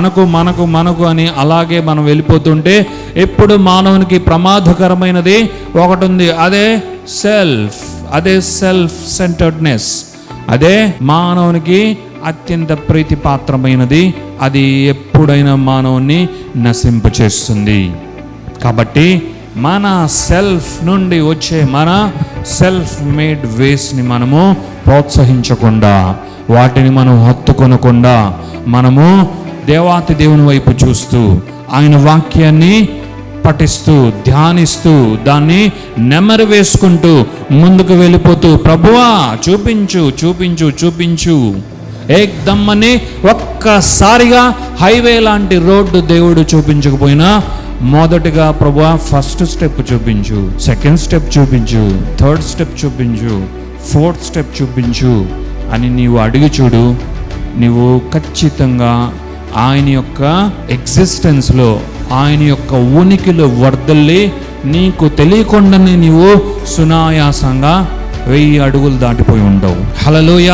మనకు మనకు మనకు అని అలాగే మనం వెళ్ళిపోతుంటే ఎప్పుడు మానవునికి ప్రమాదకరమైనది ఒకటి ఉంది. అదే సెల్ఫ్ అదే సెల్ఫ్ సెంటర్డ్నెస్ అదే మానవునికి అత్యంత ప్రీతిపాత్రమైనది. అది ఎప్పుడైనా మానవుని నశింపచేస్తుంది. కాబట్టి మన సెల్ఫ్ నుండి వచ్చే మన సెల్ఫ్ మేడ్ వేస్ని మనము ప్రోత్సహించకుండా వాటిని మనం హత్తుకొనకుండా మనము దేవాతి దేవుని వైపు చూస్తూ ఆయన వాక్యాన్ని పఠిస్తూ ధ్యానిస్తూ దాన్ని నెమరు వేసుకుంటూ ముందుకు వెళ్ళిపోతూ ప్రభువా చూపించు చూపించు చూపించు. ఏకదమ్ ఒక్కసారిగా హైవే లాంటి రోడ్డు దేవుడు చూపించకపోయినా మొదటిగా ప్రభు ఫస్ట్ స్టెప్ చూపించు సెకండ్ స్టెప్ చూపించు థర్డ్ స్టెప్ చూపించు ఫోర్త్ స్టెప్ చూపించు అని నీవు అడిగి చూడు నీవు ఖచ్చితంగా ఆయన యొక్క ఎగ్జిస్టెన్స్లో ఆయన యొక్క ఉనికిలో వర్దల్లి నీకు తెలియకుండానే నీవు సునాయాసంగా వెయ్యి అడుగులు దాటిపోయి ఉండవు. హలలోయ